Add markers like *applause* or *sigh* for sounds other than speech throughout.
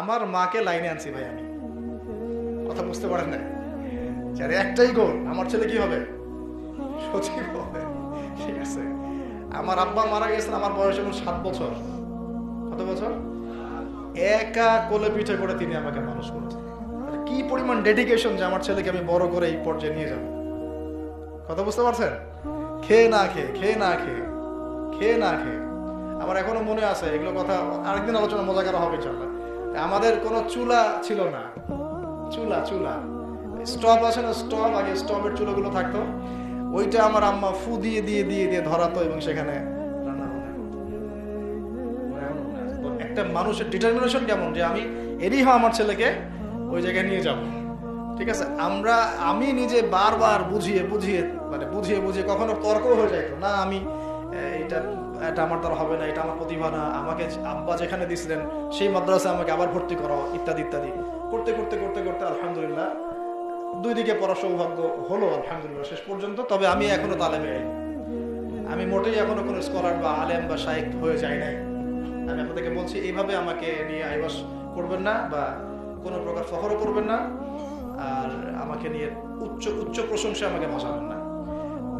আমার মাকে লাইনে আনছি ভাই আমি। কথা বুঝতে পারেন না যারে একটাই গোল আমার ছেলে কি হবে? সচিব হবে। ঠিক আছে। আমার আব্বা মারা গেছেন, আমার বয়স এখন সাত বছর। কত বছর? একা কোলে পিঠে করে তিনি আমাকে মানুষ করেছেন। কি পরিমাণ ডেডিকেশন যে আমার ছেলেকে আমি বড় করে এই পর্যায়ে নিয়ে যাব। কথা বুঝতে পারছেন? খেয়ে না খেয়ে খেয়ে না খেয়ে খেয়ে না খেয়ে। আমার এখনও মনে আছে, এগুলো কথা আরেকদিন আলোচনা মজা করা হবে চলা আমাদের কোনো চুলা ছিল না। চুলা চুলা। স্টপ আছে না? স্টপ আগে স্টপের চুলাগুলো থাকতো। ওইটা আমার আম্মা ফু দিয়ে দিয়ে দিয়ে দিয়ে ধরাতো এবং সেখানে একটা মানুষের ডিটারমিনেশন কেমন? যে আমি এরই হয় আমার ছেলেকে ওই জায়গায় নিয়ে যাব। ঠিক আছে? আমরা, আমি নিজে বারবার বুঝিয়ে বুঝিয়ে মানে বুঝিয়ে বুঝিয়ে কখনো তর্ক হয়ে যাইতো না, আমি এটা এটা আমার দ্বারা হবে না, এটা আমার প্রতিভা না। আমাকে আব্বা যেখানে দিছিলেন, সেই মাদ্রাসায় আমাকে আবার ভর্তি করা ইত্যাদি ইত্যাদি। করতে করতে করতে করতে আলহামদুলিল্লাহ দুই দিকে পড়া সৌভাগ্য হলো, আলহামদুলিল্লাহ, শেষ পর্যন্ত। তবে আমি এখনও তালেমে। আমি মোটেই এখনও কোনো স্কলার বা আলেম বা শাইক হয়ে যাই নাই। আমি আপনাদেরকে বলছি, এইভাবে আমাকে নিয়ে আইবাস করবেন না বা কোনো প্রকার ফখরও করবেন না। আর আমাকে নিয়ে উচ্চ উচ্চ প্রশংসা আমাকে ভাসাবেন না।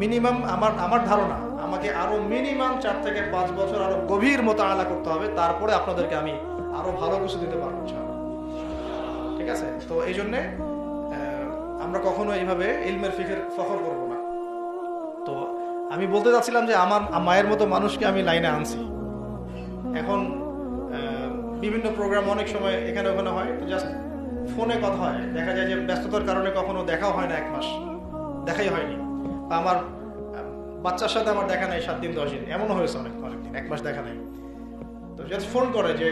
মিনিমাম আমার আমার ধারণা, আমাকে আরও মিনিমাম চার থেকে পাঁচ বছর আরও গভীর মতো আলা করতে হবে, তারপরে আপনাদেরকে আমি আরও ভালো কিছু দিতে পারব ঠিক আছে? তো এই জন্যে আমরা কখনো এইভাবে ইলমের ফিকের ফখর করব না। তো আমি বলতে চাচ্ছিলাম যে আমার মায়ের মতো মানুষকে আমি লাইনে আনছি। এখন বিভিন্ন প্রোগ্রাম অনেক সময় এখানে ওখানে হয়, তো জাস্ট ফোনে কথা হয়। দেখা যায় যে ব্যস্ততার কারণে কখনো দেখাও হয় না এক মাস। দেখাই হয়নি। বা আমার বাচ্চার সাথে আমার দেখা নাই সাত দিন, দশ দিন। এমনও হয়েছে অনেক, অনেকদিন, এক মাস দেখা নাই। তো জাস্ট ফোন করে যে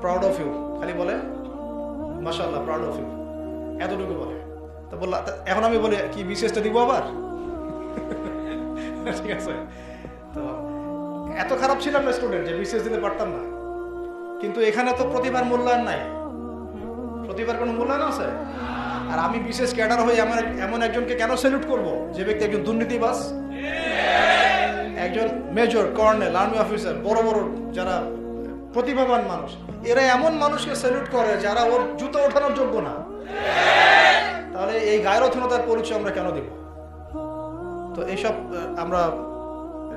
প্রাউড অফ ইউ খালি বলে মাশাল্লাহ প্রাউড অফ ইউ এতটুকু বলে। তো বললাম এখন আমি বলি, কি বিশেষটা দিব আবার? *laughs* ঠিক আছে। তো এত খারাপ ছিলাম না স্টুডেন্ট যে বিশেষ দিতে পারতাম না। কিন্তু এখানে তো প্রতিভার মূল্যায়ন নাই। প্রতিভার কোনো মূল্যায়ন আছে? আর আমি বিশেষ ক্যাডার হয়ে এমন এমন একজনকে কেন স্যালুট করব? যে ব্যক্তি একজন দুর্নীতিবাস একজন মেজর কর্নেল আর্মি অফিসার বড় বড় যারা প্রতিভাবান মানুষ, এরা এমন মানুষকে স্যালুট করে যারা ওর জুতো ওঠানোর যোগ্য না। তাহলে এই গায়রথনতার পরিচয় আমরা কেন দিব? তো এইসব আমরা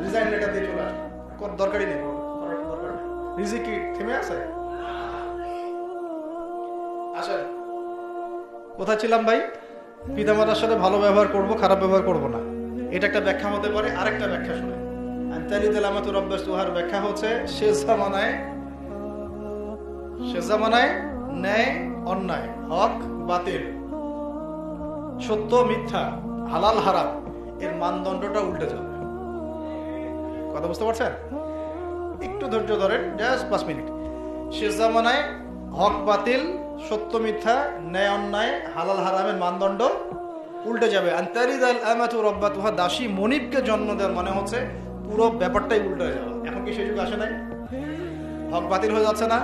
রিজাইন লেটার দিয়ে চলে আসব। দরকারই নেই। রিজিক থেমে আছে? আসেন। কোথায় ছিলাম ভাই? পিতামাতার সাথে ভালো ব্যবহার করব, খারাপ ব্যবহার করব না। এটা একটা ব্যাখ্যা হতে পারে, আরেকটা ব্যাখ্যা শুনে ব্যাখ্যা হচ্ছে জামানায় ন্যায়, অন্যায়, হক, বাতিল মিথ্যা, হালাল এর মানদণ্ডটা উল্টে যাবে। কথা বুঝতে পারছেন? একটু ধৈর্য ধরেন, জাস্ট পাঁচ মিনিট। শেষ জামানায় হক, বাতিল সত্য মিথ্যা, ন্যায়, অন্যায়, হালাল, হারামের মানদণ্ড উল্টে যাবে। দাসী মনিবকে জন্ম দেওয়ার মানে হচ্ছে পুরো ব্যাপারটাই উল্টে যাওয়া। এখন কি সেই যুগ আসে নাই? হক বাতিল হয়ে যাচ্ছে না?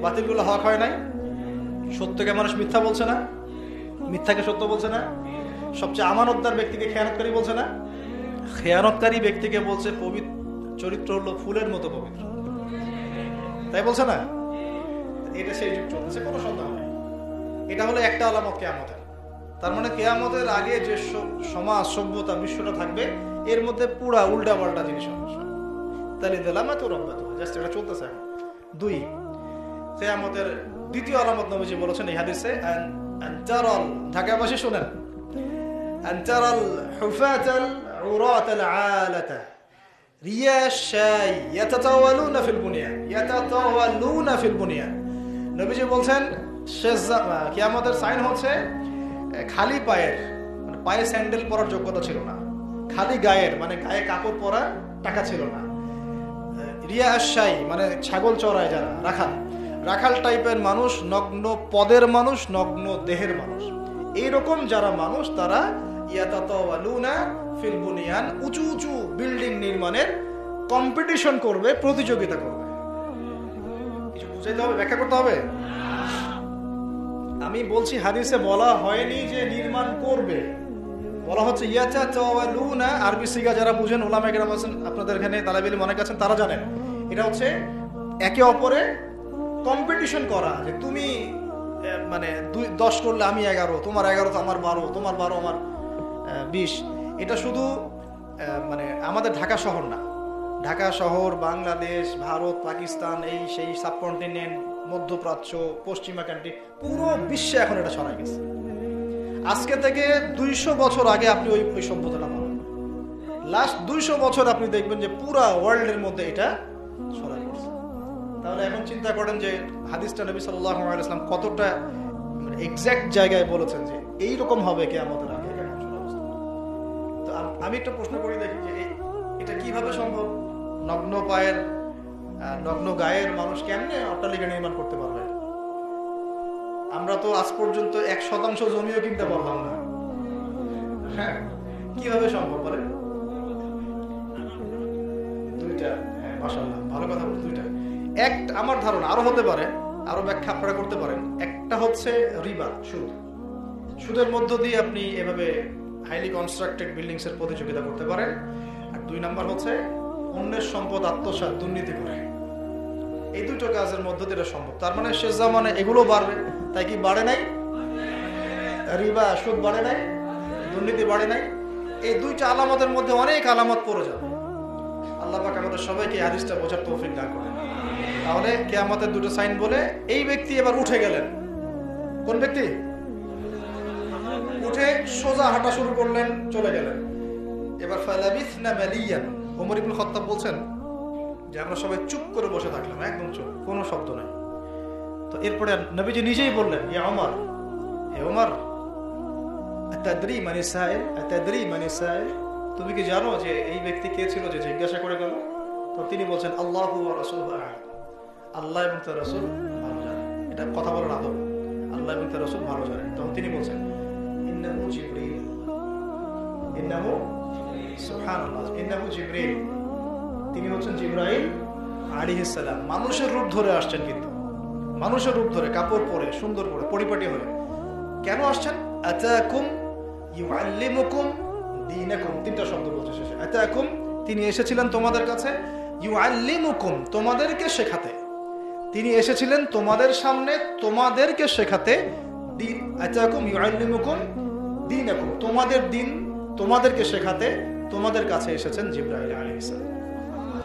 বাতিলগুলো হক হয় নাই? সত্যকে মানুষ মিথ্যা বলছে না? মিথ্যাকে সত্য বলছে না? সবচেয়ে আমানতদার ব্যক্তিকে খেয়ানতকারী বলছে না? খেয়ানতকারী ব্যক্তিকে বলছে পবিত্র চরিত্র হলো ফুলের মতো পবিত্র। তাই বলছে না? এটা সেই যুগ চলতেছে, কোনো সন্দেহ নেই। এটা হলো একটা আলামত কেয়ামতের। তার মানে কেয়ামতের আগে যে সমাজ, সভ্যতা, বিশ্বটা থাকবে, এর মধ্যে পুরা উল্টা পাল্টা জিনিস তাহলে দিলাম এত রব্বা জাস্ট এটা চলতেছে দুই, কেয়ামতের দ্বিতীয় আলামত নবীজি বলেছেন এই হাদিসে আনতারাল ঢাকাবাসী শুনেন। আনতারাল হুফাতাল উরাতাল আলাতা, রিয়া শাই ইয়াতাতাওয়ালুনা ফিল বুনিয়ান ইয়াতাতাওয়ালুনা ফিল বুনিয়ান নবীজি বলছেন শেষ কিয়ামতের সাইন হচ্ছে খালি পায়ের মানে পায়ে স্যান্ডেল পরার যোগ্যতা ছিল না। খালি গায়ের মানে গায়ে কাপড় পরা টাকা ছিল না। রিয়া মানে ছাগল চড়ায় যারা, রাখাল রাখাল টাইপের মানুষ, নগ্ন পদের মানুষ, নগ্ন দেহের মানুষ। এইরকম যারা মানুষ, তারা ইয়াতাতাওয়ালুনা উঁচু উঁচু বিল্ডিং নির্মাণের কম্পিটিশন করবে, প্রতিযোগিতা করবে। বুঝাইতে হবে, ব্যাখ্যা করতে হবে? আমি বলছি হাদিসে বলা হয়নি যে নির্মাণ করবে। বলা হচ্ছে ইয়াচা চাওয়ালুনা আরবি সিগা যারা বুঝেন ওলামা কেরাম আছেন, আপনাদের এখানে তালাবিলি অনেক আছেন, তারা জানেন। এটা হচ্ছে একে অপরে কম্পিটিশন করা, যে তুমি মানে দুই, দশ করলে আমি এগারো, তোমার এগারো তো আমার বারো, তোমার বারো, আমার বিশ। এটা শুধু মানে আমাদের ঢাকা শহর না ঢাকা শহর, বাংলাদেশ, ভারত, পাকিস্তান, এই সেই সাবকন্টিনেন্ট, মধ্যপ্রাচ্য, পশ্চিমা কান্ট্রি পুরো বিশ্বে এখন এটা ছড়াই গেছে। আজকে থেকে দুইশো বছর আগে আপনি ওই ওই সভ্যতাটা পাবেন। লাস্ট দুইশো বছর আপনি দেখবেন যে পুরা ওয়ার্ল্ডের মধ্যে এটা ছড়াই পড়ছে তাহলে এখন চিন্তা করেন যে হাদিসটা নবী সাল্লাহ ইসলাম কতটা এক্সাক্ট জায়গায় বলেছেন যে এই রকম হবে কে আমাদের আগে। তো আমি একটা প্রশ্ন করি দেখি যে এটা কীভাবে সম্ভব? নগ্ন পায়ের নগ্ন গায়ের মানুষ কেমনে অট্টালিকা নির্মাণ করতে পারবে? আমরা তো আজ পর্যন্ত এক শতাংশ জমিও কিনতে পারলাম না। হ্যাঁ কীভাবে সম্ভব বলেন? দুইটা হ্যাঁ ভালো কথা বলছেন, দুইটা। এক, আমার ধারণা, আরও হতে পারে, আরও ব্যাখ্যা আপনারা করতে পারেন। একটা হচ্ছে রিবা, সুদ। সুদের মধ্য দিয়ে আপনি এভাবে হাইলি কনস্ট্রাক্টেড বিল্ডিংস এর প্রতিযোগিতা করতে পারেন। আর দুই নাম্বার হচ্ছে অন্যের সম্পদ, আত্মসাৎ, দুর্নীতি করে। এই দুটো কাজের মধ্য দিয়ে সম্ভব। তার মানে শেষ জামানে এগুলো বাড়বে। তাই কি বাড়ে নাই? রিবা, সুদ বাড়ে নাই? দুর্নীতি বাড়ে নাই? এই দুইটা আলামতের মধ্যে অনেক আলামত পড়ে যাবে। আল্লাহ পাক আমাদের সবাইকে হাদিসটা বোঝার তৌফিক দান করেন। তাহলে কেয়ামতের দুটো সাইন বলে এই ব্যক্তি এবার উঠে গেলেন। কোন ব্যক্তি? উঠে সোজা হাঁটা শুরু করলেন, চলে গেলেন। এবার ফালাবিস না মালিয়ান। ওমর ইবুল খত্তাব বলছেন যে, আমরা সবাই চুপ করে বসে থাকলাম, একদম চুপ, কোনো শব্দ নাই। তো এরপরে নবীজি নিজেই বললেন ইয়া ওমর, হে ওমর, আতাদ্রি মানে সাহেব আতাদ্রি মানে সাহেব তুমি কি জানো যে এই ব্যক্তি কে ছিল যে জিজ্ঞাসা করে গেল? তো তিনি বলছেন, আল্লাহ রসুল আল্লাহ এবং তার রসুল ভালো জানেন। এটা কথা বলার আদব। আল্লাহ এবং তার রসুল ভালো জানেন। তখন তিনি বলছেন তিনি হচ্ছেন মানুষের রূপ ধরে আসছেন কিন্তু। মানুষের রূপ ধরে, কাপড় পরে, সুন্দর করে, পরিপাটি হয়ে। কেন আসছেন? তিনটা শব্দ বলছে শেষে। তিনি এসেছিলেন তোমাদের কাছে। ইউ ইউআল্লিমুকুম, তোমাদেরকে শেখাতে। তিনি এসেছিলেন তোমাদের সামনে, তোমাদেরকে শেখাতে। দিন আতাকুম ইউআল্লিমুকুম দীনাকুম। তোমাদের দিন তোমাদেরকে শেখাতে তোমাদের কাছে এসেছেন জিব্রাহিল আলী সালাম।